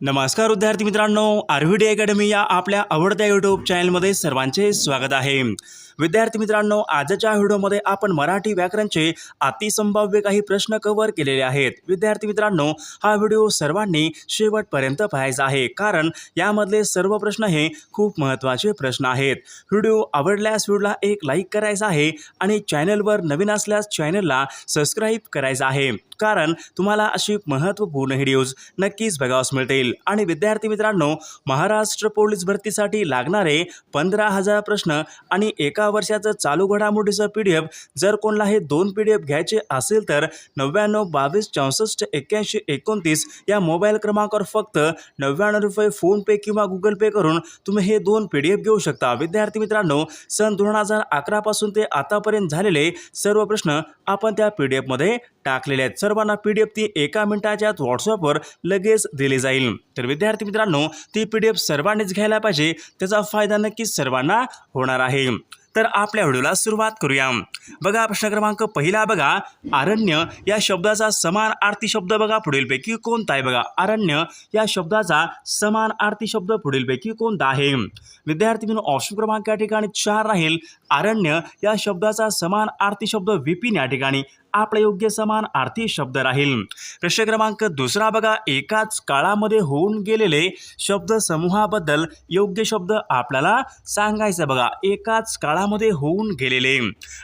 नमस्कार विद्यार्थी मित्रांनो आरव्हीडी अकॅडमी या आपल्या आवडत्या यूट्यूब चॅनलमध्ये सर्वांचे स्वागत आहे. विद्यार्थी मित्रांनो आजच्या व्हिडिओमध्ये आपण मराठी व्याकरणचे अतिसंभाव्य काही प्रश्न कव्हर केलेले आहेत. विद्यार्थी मित्रांनो हा व्हिडिओ सर्वांनी शेवटपर्यंत पाहायचा आहे. कारण यामधले सर्व प्रश्न हे खूप महत्त्वाचे प्रश्न आहेत. व्हिडिओ आवडल्यास व्हिडिओला एक लाईक करायचा आहे आणि चॅनलवर नवीन असल्यास चॅनलला सबस्क्राईब करायचं आहे. कारण तुम्हाला अशी महत्त्वपूर्ण व्हिडिओज नक्कीच बघावस मिळतील. आणि विद्यार्थी मित्रांनो महाराष्ट्र पोलीस भरतीसाठी लागणारे पंधरा हजार प्रश्न आणि एका वर्षाचं चालू घडामोडीचं पी डी एफ जर कोणाला हे दोन पी डी एफ घ्यायचे असेल तर नव्याण्णव बावीस चौसष्ट एक्क्याऐंशी एकोणतीस या मोबाईल क्रमांकावर फक्त नव्याण्णव रुपये फोनपे किंवा गुगल पे करून तुम्ही हे दोन पी डी एफ घेऊ शकता. विद्यार्थी मित्रांनो सन दोन हजार अकरापासून ते आतापर्यंत झालेले सर्व प्रश्न आपण त्या पी डी एफमध्ये टाकलेले आहेत. सर्वांना पी डी एफ ती एका मिनिटाच्या व्हॉट्सअपवर लगेच दिली जाईल. तर विद्यार्थी मित्रांनो ती पी डी एफ सर्वांनीच घ्यायला पाहिजे त्याचा फायदा नक्कीच सर्वांना होणार आहे. तर आपल्या व्हिडिओला सुरुवात करूया. बघा प्रश्न क्रमांक पहिला बघा. अरण्य या शब्दाचा समान आरती शब्द बघा पुढीलपैकी कोणता आहे बघा. अरण्य या शब्दाचा समान आरती शब्द पुढीलपैकी कोणता आहे? विद्यार्थी म्हणून ऑप्शन क्रमांक या ठिकाणी चार राहील. अरण्य या शब्दाचा समान आरती शब्द विपिन या ठिकाणी आपला योग्य समान आरती शब्द राहील. प्रश्न क्रमांक दुसरा बघा. एकाच काळामध्ये होऊन गेलेले शब्द समूहाबद्दल योग्य शब्द आपल्याला सांगायचं बघा. एकाच काळामध्ये होऊन गेलेले.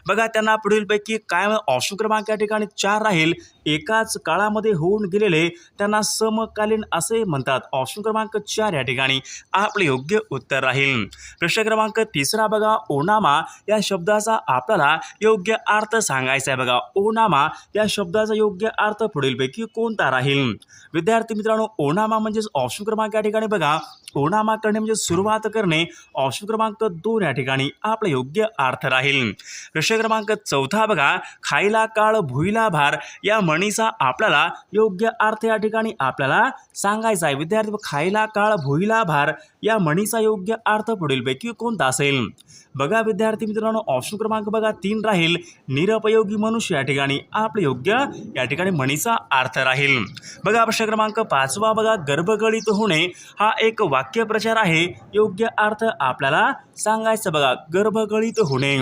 बघा त्यांना पुढीलपैकी काय ऑप्शन क्रमांक या ठिकाणी चार राहील. एकाच काळामध्ये होऊन गेलेले त्यांना समकालीन असे म्हणतात. ऑप्शन क्रमांक चार या ठिकाणी आपले योग्य उत्तर राहील. प्रश्न क्रमांक तिसरा बघा. ओनामा या शब्दाचा आपल्याला योग्य अर्थ सांगायचा आहे बघा. ओनामा या शब्दाचा योग्य अर्थ पुढीलपैकी कोणता राहील? विद्यार्थी मित्रांनो ओनामा म्हणजेच ऑप्शन क्रमांक या ठिकाणी बघा. ओनामा करणे म्हणजे सुरुवात करणे. ऑप्शन क्रमांक दोन या ठिकाणी आपला योग्य अर्थ राहील. प्रश्न क्रमांक चौथा बघा. खायला काळ भुईला भार या म्हणीचा आपल्याला योग्य अर्थ या ठिकाणी आपल्याला सांगायचा आहे. विद्यार्थी खायला काळ भुईला भार या म्हणीचा योग्य अर्थ पुढीलपैकी कोणता असेल? बघा विद्यार्थी मित्रांनो ऑप्शन क्रमांक बघा तीन राहील. निरपयोगी मनुष्य या ठिकाणी आपले योग्य या ठिकाणी म्हणीचा अर्थ राहील. बघा प्रश्न क्रमांक पाचवा बघा गर्भगळीत होणे हा एक वाक्यप्रचार आहे. योग्य अर्थ आपल्याला सांगायचं बघा गर्भगळीत होणे.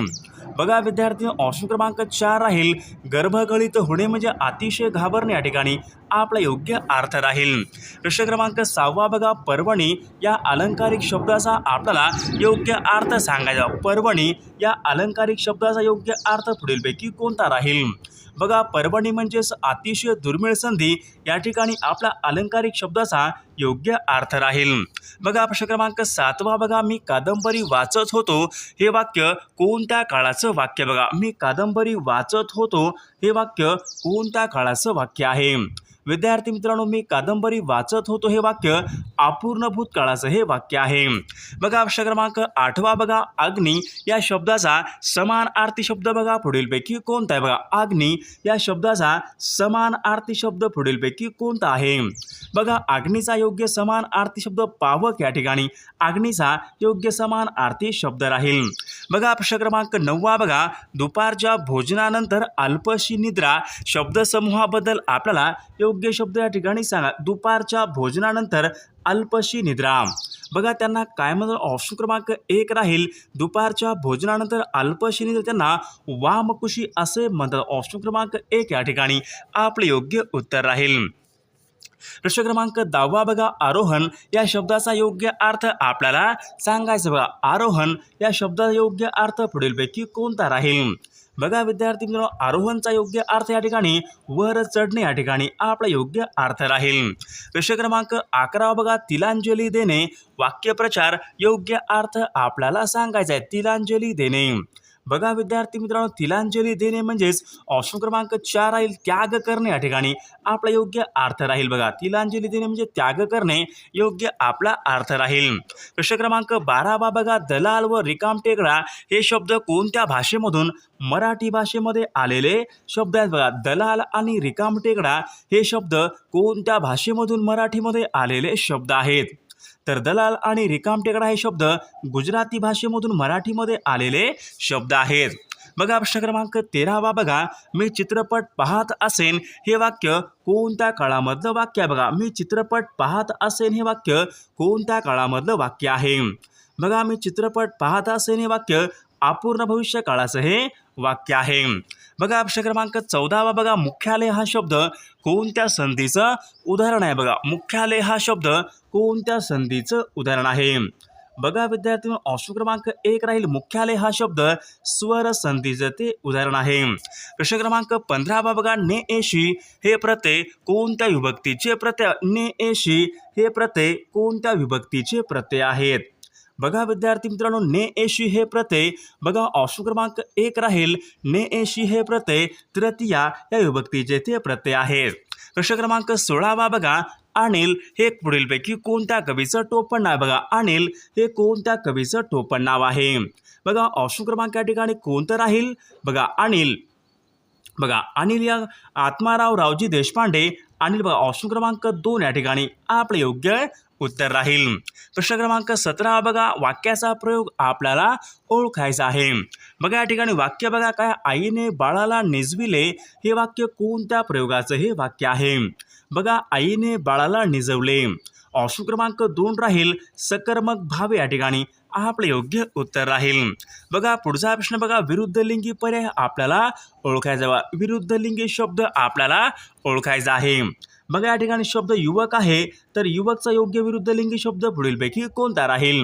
बघा विद्यार्थी ऑप्शन क्रमांक चार राहील. गर्भगळीत होणे म्हणजे अतिशय घाबरणे या ठिकाणी आपला योग्य अर्थ राहील. प्रश्न क्रमांक सहावा बघा पर्वणी या अलंकारिक शब्दाचा आपल्याला योग्य अर्थ सांगायचा. पर्वणी या अलंकारिक शब्दाचा योग्य अर्थ पुढीलपैकी कोणता राहील? बघा पर्वणी म्हणजेच अतिशय दुर्मिळ संधी या ठिकाणी आपला अलंकारिक शब्दाचा योग्य अर्थ राहील. बघा प्रश्न क्रमांक सातवा बघा मी कादंबरी वाचत होतो. हे वाक्य कोणत्या काळाचं वाक्य? बघा मी कादंबरी वाचत होतो. हे वाक्य कोणत्या काळाचं वाक्य आहे? विद्यार्थी मित्रांनो मी कादंबरी वाचत होतो हे वाक्य. अपूर्ण भूतकाळाचं हे वाक्य आहे. बघा प्रश्न क्रमांक आठवा बघा अग्नी या शब्दाचा समान आरती शब्द बघा पुढीलपैकी कोणता आहे? बघा अग्नी या शब्दाचा समान आरती शब्द पुढीलपैकी कोणता आहे? बघा अग्नीचा योग्य समान आरती शब्द पावक या ठिकाणी. अग्नीचा योग्य समान आरती शब्द राहील. बघा प्रश्न क्रमांक नववा बघा. दुपारच्या भोजनानंतर अल्पशी निद्रा शब्दसमूहाबद्दल आपल्याला योग्य शब्द या ठिकाणी सांगा. दुपारच्या भोजनानंतर अल्पशी निद्रा. बघा त्यांना काय म्हणतात? ऑप्शन क्रमांक एक राहील. दुपारच्या भोजनानंतर अल्पशी निद्रा त्यांना वामकुशी असे म्हणतात. ऑप्शन क्रमांक एक या ठिकाणी आपले योग्य उत्तर राहील. प्रश्न क्रमांक दहावा बघा. आरोहण या शब्दाचा योग्य अर्थ आपल्याला सांगायचं बघा. आरोहण या शब्दाचा योग्य अर्थ पुढीलपैकी कोणता राहील? बघा विद्यार्थी मित्रांनो आरोहणचा योग्य अर्थ या ठिकाणी वर चढणे या ठिकाणी आपला योग्य अर्थ राहील. प्रश्न क्रमांक अकरा बघा तिलांजली देणे. वाक्यप्रचार योग्य अर्थ आपल्याला सांगायचा आहे तिलांजली देणे. बघा विद्यार्थी मित्रांनो तिलांजली देणे म्हणजेच ऑप्शन क्रमांक चार राहील त्याग करणे. या ठिकाणी आपला योग्य अर्थ राहील बघा. तिलांजली देणे म्हणजे त्याग करणे योग्य आपला अर्थ राहील. प्रश्न क्रमांक बारावा बघा दलाल व रिकामटेकडा हे शब्द कोणत्या भाषेमधून मराठी भाषेमध्ये आलेले शब्द आहेत बघा. दलाल आणि रिकामटेकडा हे शब्द कोणत्या भाषेमधून मराठीमध्ये आलेले शब्द आहेत? तर दलाल आणि रिकामटेकडा हे शब्द गुजराती भाषेमधून मराठीमध्ये आलेले शब्द आहेत. बघा प्रश्न क्रमांक तेरावा बघा. मी चित्रपट पाहत असेन हे वाक्य कोणत्या काळामधलं वाक्य आहे? बघा मी चित्रपट पाहत असेन हे वाक्य कोणत्या काळामधलं वाक्य आहे? बघा मी चित्रपट पाहत असेन हे वाक्य अपूर्ण भविष्य काळाचं हे वाक्य आहे बघा प्रश्न क्रमांक चौदावा बघा मुख्यालय हा शब्द कोणत्या संधीचं उदाहरण आहे बघा. मुख्यालय हा शब्द कोणत्या संधीचं उदाहरण आहे? बघा विद्यार्थी ऑप्शन क्रमांक एक राहील. मुख्यालय हा शब्द स्वर संधीचं ते उदाहरण आहे. प्रश्न क्रमांक पंधरावा बघा ने एशी हे प्रत्यय कोणत्या विभक्तीचे प्रत्यय? ने एशी हे प्रत्यय कोणत्या विभक्तीचे प्रत्यय आहेत? बघा विद्यार्थी मित्रांनो ने एशी हे प्रत्यय बघा ऑप्शन क्रमांक एक राहील. ने एशी हे प्रत्यय तृतीया या विभक्तीचे ते प्रत्यय आहेत. प्रश्न क्रमांक सोळावा बघा. अनिल हे पुढीलपैकी कोणत्या कवीचं टोपण नाव बघा अनिल हे कोणत्या कवीचं टोपण नाव आहे? बघा ऑप्शन क्रमांक या ठिकाणी कोणतं राहील? बघा अनिल. बघा अनिल या आत्माराव रावजी देशपांडे. अनिल बघा ऑप्शन क्रमांक दोन या ठिकाणी आपले योग्य उत्तर राहील. प्रश्न क्रमांक सतरा बघा वाक्याचा प्रयोग आपल्याला ओळखायचा आहे. बघा या ठिकाणी वाक्य बघा काय आईने बाळाला निजविले हे वाक्य कोणत्या प्रयोगाचं हे वाक्य आहे? बघा आईने बाळाला निजवले. ऑप्शन क्रमांक दोन राहील सकर्मक भावे या ठिकाणी आपले योग्य उत्तर राहील. बघा पुढचा प्रश्न बघा विरुद्ध लिंगी पर्याय आपल्याला ओळखायचा विरुद्ध लिंगी शब्द आपल्याला ओळखायचा आहे. बघा या ठिकाणी शब्द युवक आहे तर युवकचा योग्य विरुद्ध लिंगी शब्द पुढीलपैकी कोणता राहील?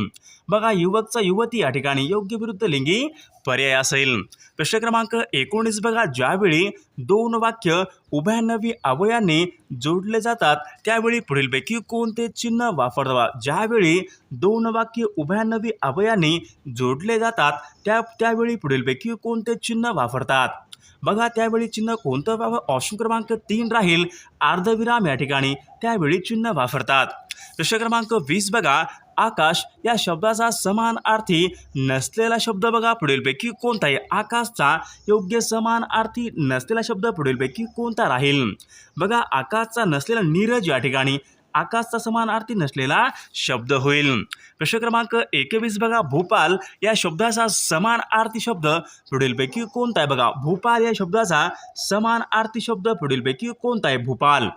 बघा युवकचा युवती या ठिकाणी योग्य विरुद्ध लिंगी पर्याय असेल. प्रश्न क्रमांक एकोणीस बघा ज्यावेळी दोन वाक्य उभ्यानवी अवयाने जोडले जातात त्यावेळी पुढीलपैकी कोणते चिन्ह वापरतात ज्यावेळी दोन वाक्य उभ्यानवी अवयाने जोडले जातात त्या त्यावेळी पुढीलपैकी कोणते चिन्ह वापरतात? बघा त्यावेळी चिन्ह कोणतं बाबा ऑप्शन क्रमांक तीन राहील अर्धविराम या ठिकाणी. त्यावेळी चिन्ह वापरतात. प्रश्न क्रमांक वीस बघा. आकाश या शब्दाचा समान अर्थी नसलेला शब्द बघा. पुढीलपैकी कोणता आहे आकाशचा योग्य समान अर्थी नसलेला शब्द पुढीलपैकी कोणता राहील? बघा आकाशचा नसलेला नीरज या ठिकाणी. आकाशचा समान अर्थी नसलेला शब्द होईल. प्रश्न क्रमांक एकवीस बघा भोपाल. या शब्दाचा समान आरती शब्द पुढीलपैकी कोणता आहे? बघा भोपाल या शब्दाचा समान आरती शब्द पुढीलपैकी कोणता आहे? भोपाल.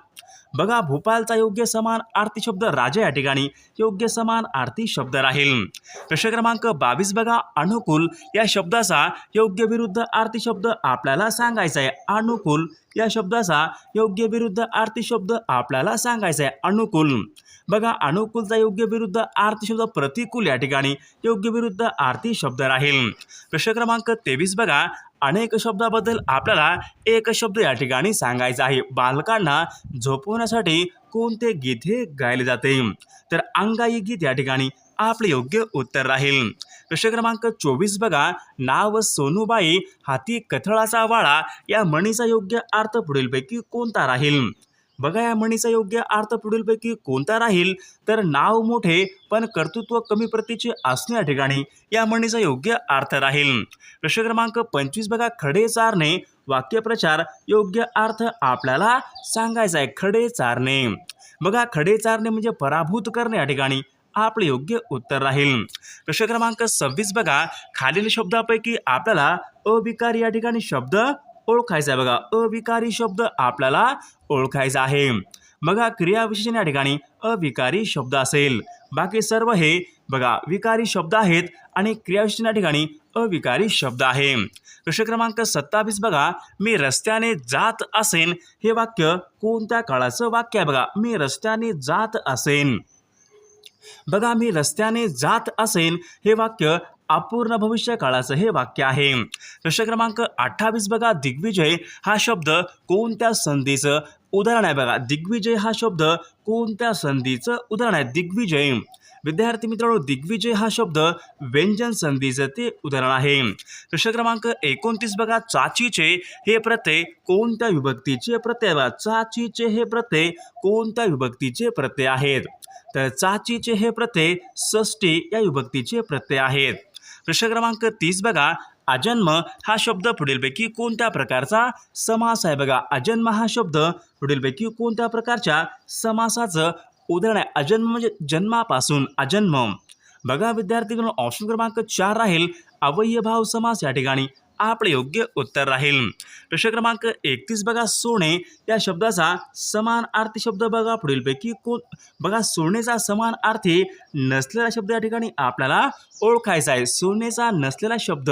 बघा भोपालचा योग्य समान आरती शब्द राजा या ठिकाणी योग्य समान आरती शब्द राहील. प्रश्न क्रमांक बावीस बघा अनुकूल या शब्दाचा योग्य विरुद्ध आरती शब्द आपल्याला सांगायचा आहे अनुकूल या शब्दाचा योग्य विरुद्ध आरती शब्द आपल्याला सांगायचा आहे अनुकूल. बघा अनुकूलचा योग्य विरुद्ध आरती शब्द प्रतिकूल या ठिकाणी योग्य विरुद्ध आरती शब्द राहील. प्रश्न क्रमांक तेवीस बघा अनेक शब्दाबद्दल आपल्याला एक शब्द या ठिकाणी सांगायचा आहे. बालकांना झोपवण्यासाठी कोणते गीत हे गायले जाते? तर अंगाई गीत या ठिकाणी आपले योग्य उत्तर राहील. प्रश्न क्रमांक चोवीस बघा. नाव सोनूबाई हाती कथळाचा वाळा या म्हणीचा योग्य अर्थ पुढीलपैकी कोणता राहील? बघा या म्हणीचा योग्य अर्थ पुढीलपैकी कोणता राहील? तर नाव मोठे पण कर्तृत्व कमी प्रतीचे असणे या ठिकाणी या म्हणीचा योग्य अर्थ राहील. प्रश्न क्रमांक पंचवीस बघा खडे चारणे. वाक्यप्रचार योग्य अर्थ आपल्याला सांगायचा आहे खडे चारणे. बघा खडे चारणे म्हणजे पराभूत करणे या ठिकाणी आपले योग्य उत्तर राहील. प्रश्न क्रमांक सव्वीस बघा खालील शब्दापैकी आपल्याला अविकार या ठिकाणी शब्द ओळखायचा आहे बघा. अविकारी शब्द आपल्याला ओळखायचा आहे. बघा क्रियाविशेषण या ठिकाणी अविकारी शब्द असेल. बाकी सर्व हे बघा विकारी शब्द आहेत आणि क्रियाविशेषण या ठिकाणी अविकारी शब्द आहे. प्रश्न क्रमांक सत्तावीस बघा. मी रस्त्याने जात असेन. हे वाक्य कोणत्या काळाचं वाक्य आहे बघा? मी रस्त्याने जात असेन. बघा मी रस्त्याने जात असेन. हे वाक्य अपूर्ण भविष्य काळाचं हे वाक्य आहे. प्रश्न क्रमांक अठ्ठावीस बघा दिग्विजय हा शब्द कोणत्या संधीचं उदाहरण आहे बघा. दिग्विजय हा शब्द कोणत्या संधीचं उदाहरण आहे? दिग्विजय. विद्यार्थी मित्रांनो दिग्विजय हा शब्द व्यंजन संधीचं ते उदाहरण आहे. प्रश्न क्रमांक एकोणतीस बघा चाचीचे हे प्रत्यय कोणत्या विभक्तीचे प्रत्यय बघा. चाचीचे हे प्रत्यय कोणत्या विभक्तीचे प्रत्यय आहेत? तर चाचीचे हे प्रत्यय षष्टी या विभक्तीचे प्रत्यय आहेत. प्रश्न क्रमांक तीस बघा. अजन्म हा शब्द पुढीलपैकी कोणत्या प्रकारचा? समास आहे बघा. अजन्म हा शब्द पुढीलपैकी कोणत्या प्रकारच्या? समासाचं उदाहरण आहे. अजन्म म्हणजे जन्मापासून अजन्म. बघा विद्यार्थी ऑप्शन क्रमांक चार राहील. अवयभाव समास या ठिकाणी आपले योग्य उत्तर राहील. प्रश्न क्रमांक एकतीस बघा. सोने या शब्दाचा समान अर्थी शब्द बघा. पुढीलपैकी कोण बघा सोनेचा समान अर्थी नसलेला शब्द या ठिकाणी आपल्याला ओळखायचा आहे. सोनेचा नसलेला शब्द.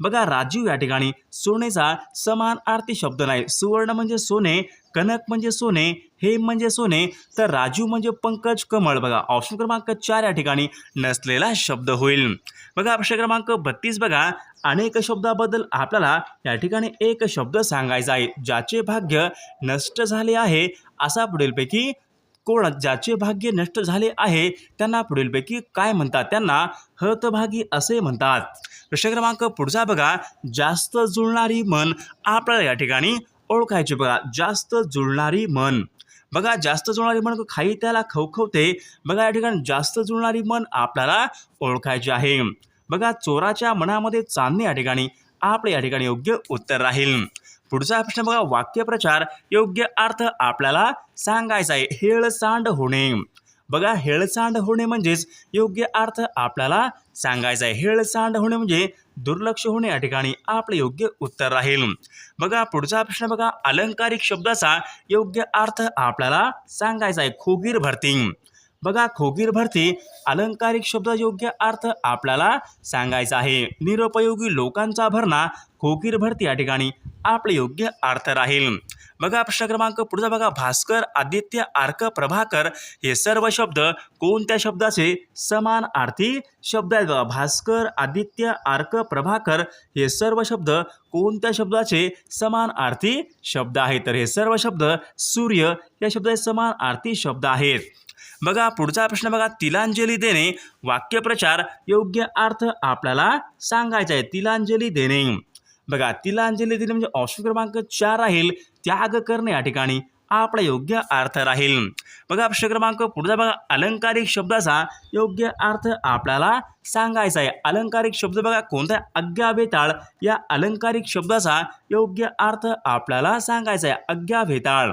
बघा राजीव या ठिकाणी सोनेचा समान आरती शब्द नाही. सुवर्ण म्हणजे सोने कनक म्हणजे सोने हे म्हणजे सोने तर राजू म्हणजे पंकज कमळ. बघा ऑप्शन क्रमांक चार या ठिकाणी नसलेला शब्द होईल. बघा प्रश्न क्रमांक बत्तीस बघा. अनेक शब्दाबद्दल आपल्याला या ठिकाणी एक शब्द सांगायचा आहे ज्याचे भाग्य नष्ट झाले आहे असा पुढीलपैकी कोण ज्याचे भाग्य नष्ट झाले आहे त्यांना पुढीलपैकी काय म्हणतात? त्यांना हतभागी असे म्हणतात. प्रश्न क्रमांक पुढचा बघा. जास्त जुळणारी मन आपल्याला या ठिकाणी ओळखायची बघा. जास्त जुळणारी मन बघा जास्त जुळणारी मन खाई त्याला खवखवते. बघा या ठिकाणी जास्त जुळणारी मन आपल्याला ओळखायची आहे. बघा चोराच्या मनामध्ये चांदणे या ठिकाणी. आपले या ठिकाणी योग्य उत्तर राहील. पुढचा प्रश्न बघा वाक्यप्रचार योग्य अर्थ आपल्याला सांगायचा आहे. हेळसांड होणे. बघा हेळसांड होणे म्हणजेच योग्य अर्थ आपल्याला सांगायचा आहे. हेळसांड होणे म्हणजे दुर्लक्ष होणे या ठिकाणी आपले योग्य उत्तर राहील. बघा पुढचा प्रश्न बघा अलंकारिक शब्दाचा योग्य अर्थ आपल्याला सांगायचा आहे. खोगीर भरती. बघा खोगीर भरती अलंकारिक शब्द योग्य अर्थ आपल्याला सांगायचा आहे. निरुपयोगी लोकांचा भरणा फोकीर भरती या ठिकाणी आपले योग्य अर्थ राहील. बघा प्रश्न क्रमांक पुढचा बघा. भास्कर आदित्य आर्क प्रभाकर हे सर्व शब्द कोणत्या शब्दाचे समान अर्थी शब्द आहेत बघा. भास्कर आदित्य आर्क प्रभाकर हे सर्व शब्द कोणत्या शब्दाचे समान अर्थी शब्द आहेत? तर हे सर्व शब्द सूर्य या शब्दाचे समान अर्थी शब्द आहेत. बघा पुढचा प्रश्न बघा. तिलांजली देणे वाक्यप्रचार योग्य अर्थ आपल्याला सांगायचा आहे. तिलांजली देणे. बघा तिलांजली दिली म्हणजे ऑप्शन क्रमांक चार राहील. त्याग करणे या ठिकाणी आपला योग्य अर्थ राहील. बघा प्रश्न क्रमांक पुढचा बघा. अलंकारिक शब्दाचा योग्य अर्थ आपल्याला सांगायचा आहे. अलंकारिक शब्द बघा कोणता? अज्ञाभेताळ. या अलंकारिक शब्दाचा योग्य अर्थ आपल्याला सांगायचा आहे. अज्ञाभेताळ.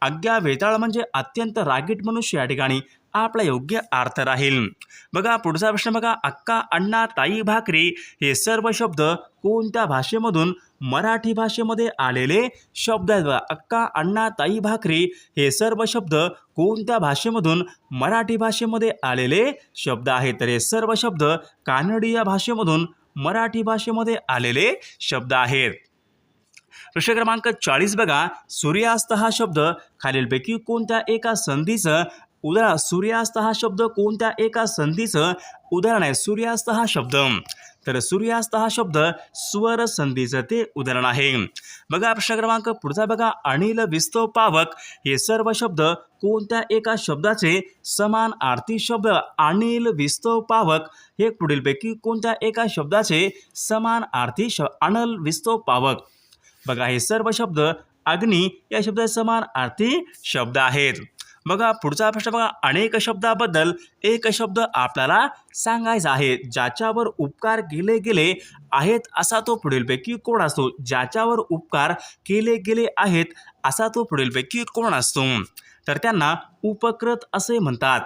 अज्ञाभेताळ आज्ञा म्हणजे अत्यंत रागीट मनुष्य या ठिकाणी. आपला योग्य अर्थ राहील. बघा पुढचा प्रश्न बघा. अक्का अण्णा ताई भाकरी हे सर्व शब्द कोणत्या भाषेमधून मराठी भाषेमध्ये आलेले शब्द आहेत बघा. अक्का अण्णा ताई भाकरी हे सर्व शब्द कोणत्या भाषेमधून मराठी भाषेमध्ये आलेले शब्द आहेत? तर हे सर्व शब्द कानडी या भाषेमधून मराठी भाषेमध्ये आलेले शब्द आहेत. प्रश्न क्रमांक चाळीस बघा. सूर्यास्त हा शब्द खालीलपैकी कोणत्या एका संधीचं उदाहरण सूर्यास्त हा शब्द कोणत्या एका संधीचं उदाहरण आहे सूर्यास्त हा शब्द. तर सूर्यास्त हा शब्द स्वर संधीचं ते उदाहरण आहे. बघा प्रश्न क्रमांक पुढचा बघा. अनिल विस्तव पावक हे सर्व शब्द कोणत्या एका शब्दाचे समान आरती शब्द अनिल विस्तव पावक हे पुढीलपैकी कोणत्या एका शब्दाचे समान आरती श अनल विस्तव पावक. बघा हे सर्व शब्द अग्नी या शब्दाचे समान अर्थी शब्द आहेत. बघा पुढचा प्रश्न बघा अनेक शब्दाबद्दल एक शब्द आपल्याला सांगायचा आहे ज्याच्यावर उपकार केले गेले आहेत असा तो पुढीलपैकी कोण असतो? ज्याच्यावर उपकार केले गेले आहेत असा तो पुढीलपैकी कोण असतो? तर त्यांना उपकृत असे म्हणतात.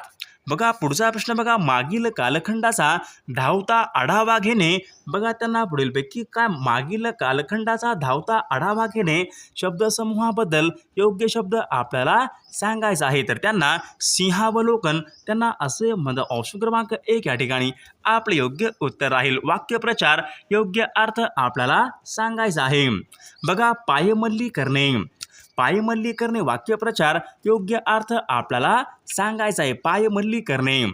बघा पुढचा प्रश्न बघा. मागील कालखंडाचा धावता आढावा घेणे. बघा त्यांना पुढीलपैकी काय? मागील कालखंडाचा धावता आढावा घेणे शब्दसमूहाबद्दल योग्य शब्द आपल्याला सांगायचा आहे. तर त्यांना सिंहावलोकन त्यांना असे म्हणतात ऑप्शन क्रमांक एक या ठिकाणी आपले योग्य उत्तर राहील. वाक्यप्रचार योग्य अर्थ आपल्याला सांगायचा आहे. बघा पायमल्ली करणे. पायमल्ली करणे वाक्यप्रचार योग्य अर्थ आपल्याला सांगायचा आहे. पायमल्ली करणे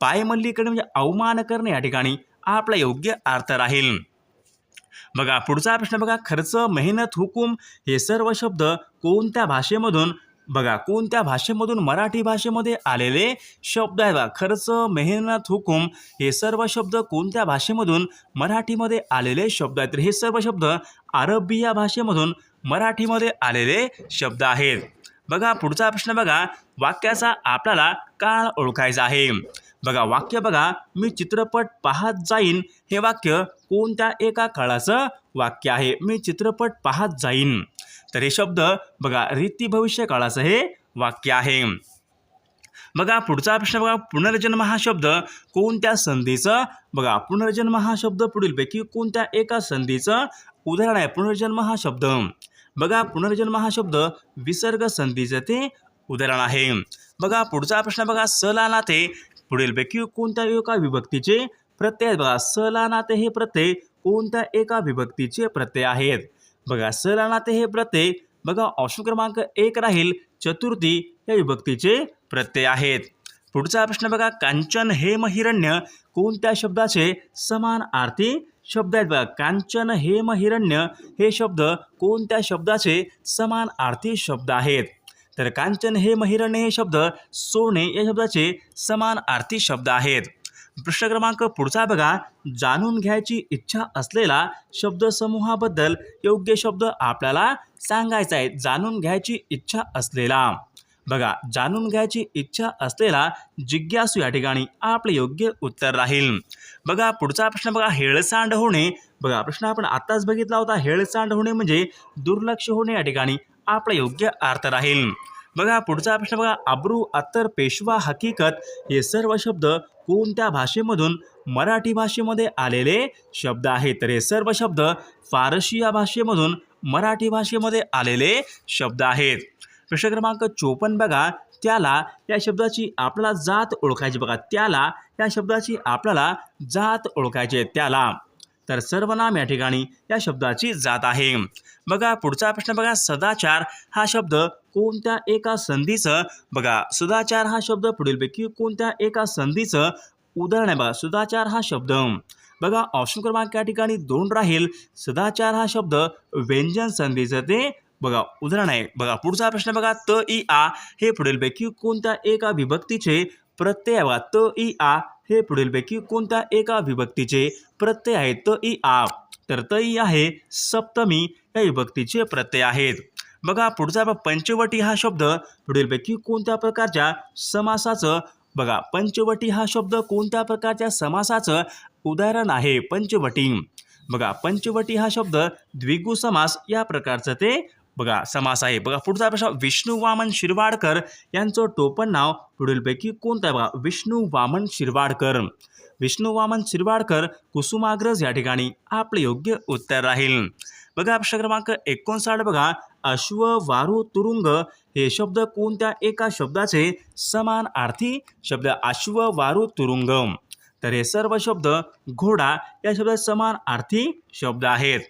पायमल्ली करणे म्हणजे अवमान करणे या ठिकाणी आपला योग्य अर्थ राहील. बघा पुढचा प्रश्न बघा. खर्च मेहनत हुकूम हे सर्व शब्द कोणत्या भाषेमधून बघा कोणत्या भाषेमधून मराठी भाषेमध्ये आलेले शब्द आहेत बघा खर्च मेहनत हुकूम हे सर्व शब्द कोणत्या भाषेमधून मराठीमध्ये आलेले शब्द आहेत? तर हे सर्व शब्द अरबी या भाषेमधून मराठीमध्ये आलेले शब्द आहेत. बघा पुढचा प्रश्न बघा वाक्याचा आपल्याला काळ ओळखायचा आहे. बघा वाक्य बघा मी चित्रपट पाहत जाईन हे वाक्य कोणत्या एका काळाचं वाक्य आहे? मी चित्रपट पाहत जाईन. तर हे शब्द बघा रीती भविष्य काळाचं हे वाक्य आहे. बघा पुढचा प्रश्न बघा पुनर्जन्म हा शब्द कोणत्या संधीचं? बघा पुनर्जन्म हा शब्द पुढीलपैकी कोणत्या एका संधीचं? उदाहरण आहे पुनर्जन्म हा शब्द. बघा पुनर्जन्म हा शब्द विसर्ग संधीचं ते उदाहरण आहे. बघा पुढचा प्रश्न बघा सला नाते पुढीलपैकी कोणत्या एका विभक्तीचे प्रत्यय? आहेत बघा सला नाते हे प्रत्यय कोणत्या एका विभक्तीचे प्रत्यय आहेत? बघा स नाते हे प्रत्यय बघा ऑप्शन क्रमांक एक राहील चतुर्थी या विभक्तीचे प्रत्यय आहेत. पुढचा प्रश्न बघा कांचन हेम हिरण्य कोणत्या शब्दाचे समान आर्थी शब्द आहेत? बघा कांचन हेम हिरण्य हे शब्द कोणत्या शब्दाचे समान आर्थी शब्द आहेत? तर कांचन हे महिरण्य हे शब्द सोने या शब्दाचे समान आर्थी शब्द आहेत. प्रश्न क्रमांक पुढचा बघा. जाणून घ्यायची इच्छा असलेला शब्दसमूहाबद्दल योग्य शब्द आपल्याला सांगायचा आहे. जाणून घ्यायची इच्छा असलेला. बघा जाणून घ्यायची इच्छा असलेला जिज्ञासू या ठिकाणी आपले योग्य उत्तर राहील. बघा पुढचा प्रश्न बघा हेळसांड होणे. बघा प्रश्न आपण आत्ताच बघितला होता. हेळसांड होणे म्हणजे दुर्लक्ष होणे या ठिकाणी आपला योग्य अर्थ राहील. बघा पुढचा प्रश्न बघा. अब्रू अत्तर पेशवा हकीकत हे सर्व शब्द कोणत्या भाषेमधून मराठी भाषेमध्ये आलेले शब्द आहेत? तर हे सर्व शब्द फारशी या भाषेमधून मराठी भाषेमध्ये आलेले शब्द आहेत. प्रश्न क्रमांक चोपन्न बघा. त्याला या शब्दाची आपल्याला जात ओळखायची बघा. त्याला या शब्दाची आपल्याला जात ओळखायची त्याला तर सर्वनाम या ठिकाणी या शब्दाची जात आहे. बघा पुढचा प्रश्न बघा सदाचार हा शब्द कोणत्या एका संधीचं बघा सदाचार हा शब्द पुढीलपैकी कोणत्या एका संधीचं उदाहरण आहे बघा सदाचार हा शब्द. बघा ऑप्शन क्रमांक या ठिकाणी दोन राहील. सदाचार हा शब्द व्यंजन संधीचं ते बघा उदाहरण आहे. बघा पुढचा प्रश्न बघा त इ आ हे पुढीलपैकी कोणत्या एका विभक्तीचे प्रत्यय आहे त इ आ हे पुढीलपैकी कोणत्या एका विभक्तीचे प्रत्यय आहेत त इ आ. तर त इ आहे सप्तमी या विभक्तीचे प्रत्यय आहेत. बघा पुढचा पंचवटी हा शब्द पुढीलपैकी कोणत्या प्रकारच्या समासाचं? बघा पंचवटी हा शब्द कोणत्या प्रकारच्या समासाचं उदाहरण आहे? पंचवटी. बघा पंचवटी हा शब्द द्विगु समास या प्रकारचं ते बघा समास आहे बघा पुढचा प्रश्न विष्णू वामन शिरवाडकर यांचं टोपण नाव पुढीलपैकी कोणतं आहे? बघा विष्णू वामन शिरवाडकर. विष्णू वामन शिरवाडकर कुसुमाग्रज या ठिकाणी आपले योग्य उत्तर राहील. बघा प्रश्न क्रमांक एकोणसाठ बघा. अश्व वारू तुरुंग हे शब्द कोणत्या एका शब्दाचे समान अर्थी शब्द अश्व वारू तुरुंग. तर हे सर्व शब्द घोडा या शब्दात समान अर्थी शब्द आहेत.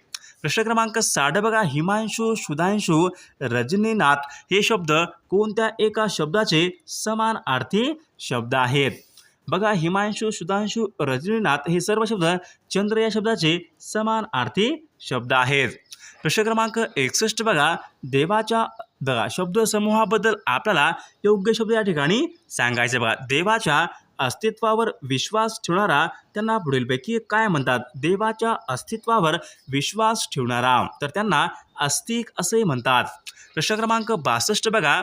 प्रश्न क्रमांक साठ बघा. हिमांशू सुधांशू रजनीनाथ हे शब्द कोणत्या एका शब्दाचे समान अर्थी शब्द आहेत? बघा हिमांशू सुधांशू रजनीनाथ हे सर्व शब्द चंद्र या शब्दाचे समान अर्थी शब्द आहेत. प्रश्न क्रमांक एकसष्ट बघा. देवाच्या बघा शब्दसमूहाबद्दल आपल्याला योग्य शब्द या ठिकाणी सांगायचे बघा. देवाच्या अस्तित्वावर विश्वास ठेवणारा त्यांना पुढीलपैकी काय म्हणतात? देवाच्या अस्तित्वावर विश्वास ठेवणारा. तर त्यांना अस्तिक असे म्हणतात. प्रश्न क्रमांक बासष्ट बघा.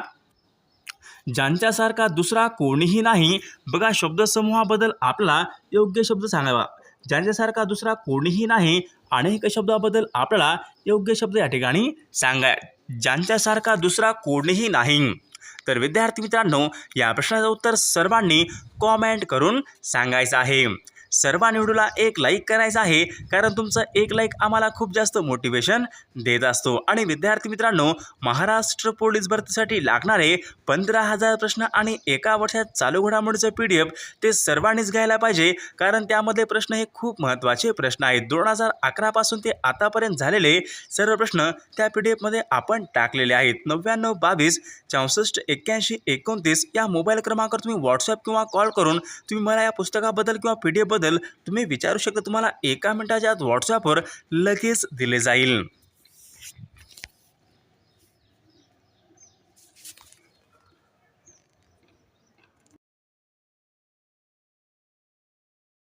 ज्यांच्यासारखा दुसरा कोणीही नाही बघा शब्दसमूहाबद्दल आपला योग्य शब्द सांगावा. ज्यांच्यासारखा दुसरा कोणीही नाही अनेक शब्दाबद्दल आपल्याला योग्य शब्द या ठिकाणी सांगा ज्यांच्यासारखा दुसरा कोणीही नाही तर विद्यार्थी मित्रांनो या प्रश्नाचं उत्तर सर्वांनी कॉमेंट करून सांगायचं आहे. सर्व व्हिडिओला एक लाईक करायचं आहे. कारण तुमचं एक लाईक आम्हाला खूप जास्त मोटिवेशन देत असतो. आणि विद्यार्थी मित्रांनो महाराष्ट्र पोलीस भरतीसाठी लागणारे पंधरा हजार प्रश्न आणि एका वर्षात चालू घडामोडीचं पी डी एफ ते सर्वांनीच घ्यायला पाहिजे. कारण त्यामध्ये प्रश्न हे खूप महत्त्वाचे प्रश्न आहेत. दोन हजार अकरापासून ते आतापर्यंत झालेले सर्व प्रश्न त्या पी डी एफमध्ये आपण टाकलेले आहेत. नव्याण्णव बावीस चौसष्ट एक्क्याऐंशी एकोणतीस या मोबाईल क्रमांकावर तुम्ही व्हॉट्सअप किंवा कॉल करून तुम्ही मला या पुस्तकाबद्दल किंवा पी डी एफबद्दल तुम्ही विचारू शकता. तुम्हाला एका मिनिटाच्या आत व्हॉट्सॲपवर लगेच दिले जाईल.